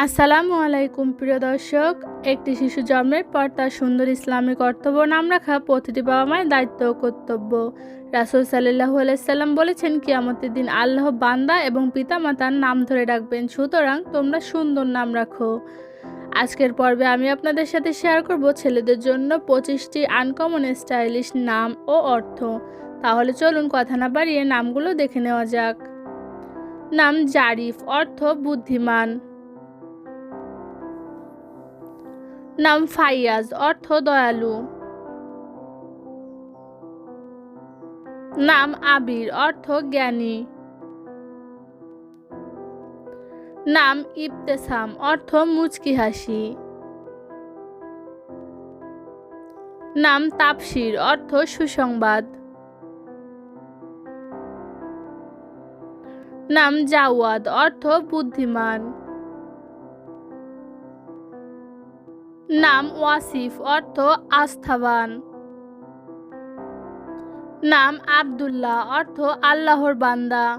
আসসালামু আলাইকুম, প্রিয় দর্শক। একটি শিশু জন্মের পর তার সুন্দর ইসলামিক কর্তব্য নাম রাখা প্রতিটি বাবা মায়ের দায়িত্ব ও কর্তব্য। রাসুল সাল্লাহু আলাইসাল্লাম বলেছেন, কিয়ামতের দিন আল্লাহ বান্দা এবং পিতামাতার নাম ধরে ডাকবেন, সুতরাং তোমরা সুন্দর নাম রাখো। আজকের পর্বে আমি আপনাদের সাথে শেয়ার করব ছেলেদের জন্য পঁচিশটি আনকমন স্টাইলিশ নাম ও অর্থ। তাহলে চলুন কথা না বাড়িয়ে নামগুলো দেখে নেওয়া যাক। নাম জারিফ, অর্থ বুদ্ধিমান। নাম ফাইয়াজ অর্থ দয়ালু। নাম আবির, অর্থ জ্ঞানী। নাম ইবতেসাম, অর্থ মুচকি হাসি। নাম তাপসির, অর্থ সুসংবাদ। নাম জাওয়াদ, অর্থ বুদ্ধিমান। নাম ওয়াসিফ, অর্থ আস্থাবান। নাম আবদুল্লাহ, অর্থ আল্লাহর বান্দা।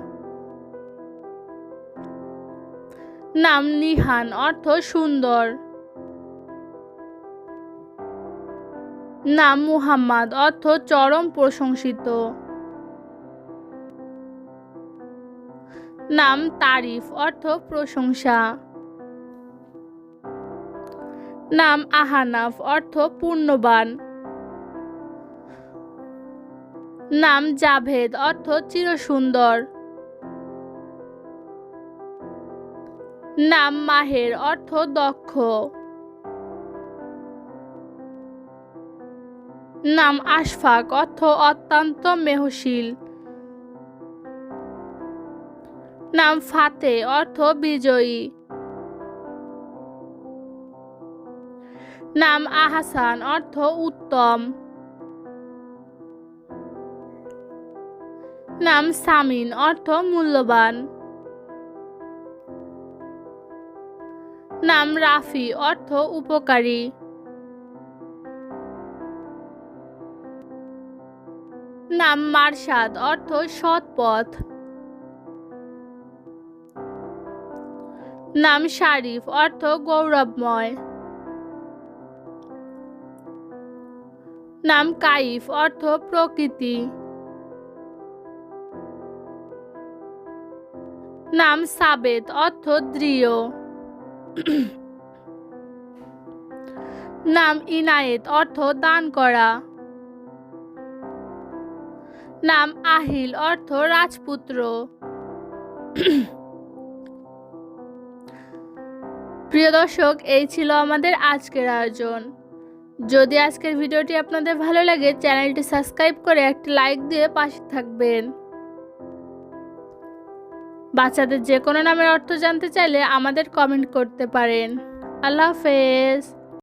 নাম নিহান, অর্থ সুন্দর। নাম মুহাম্মদ, অর্থ চরম প্রশংসিত। নাম তারিফ, অর্থ প্রশংসা। নাম আহানাফ, অর্থ পূর্ণবান। নাম জাভেদ, অর্থ চিরসুন্দর। নাম মাহের, অর্থ দক্ষ। নাম আশফাক, অর্থ অত্যন্ত মেহশীল। নাম ফাতে, অর্থ বিজয়ী। নাম আহাসান, অর্থ উত্তম। নাম সামিন, অর্থ মূল্যবান। নাম রাফি, অর্থ উপকারী। নাম মারসাদ অর্থ সৎ পথ নাম শারিফ, অর্থ গৌরবময়। নাম কাইফ, অর্থ প্রকৃতি। নাম সাবেদ অর্থ দৃঢ়। নাম ইনায়েত, অর্থ দান করা। নাম আহিল, অর্থ রাজপুত্র। প্রিয় দর্শক, এই ছিল আমাদের আজকের আয়োজন। যদি আজকের ভিডিওটি আপনাদের ভালো লাগে, চ্যানেলটি সাবস্ক্রাইব করে একটি লাইক দিয়ে পাশে থাকবেন। বাচ্চাদের যে কোনো নামের অর্থ জানতে চাইলে আমাদের কমেন্ট করতে পারেন। আল্লাহ হাফেজ।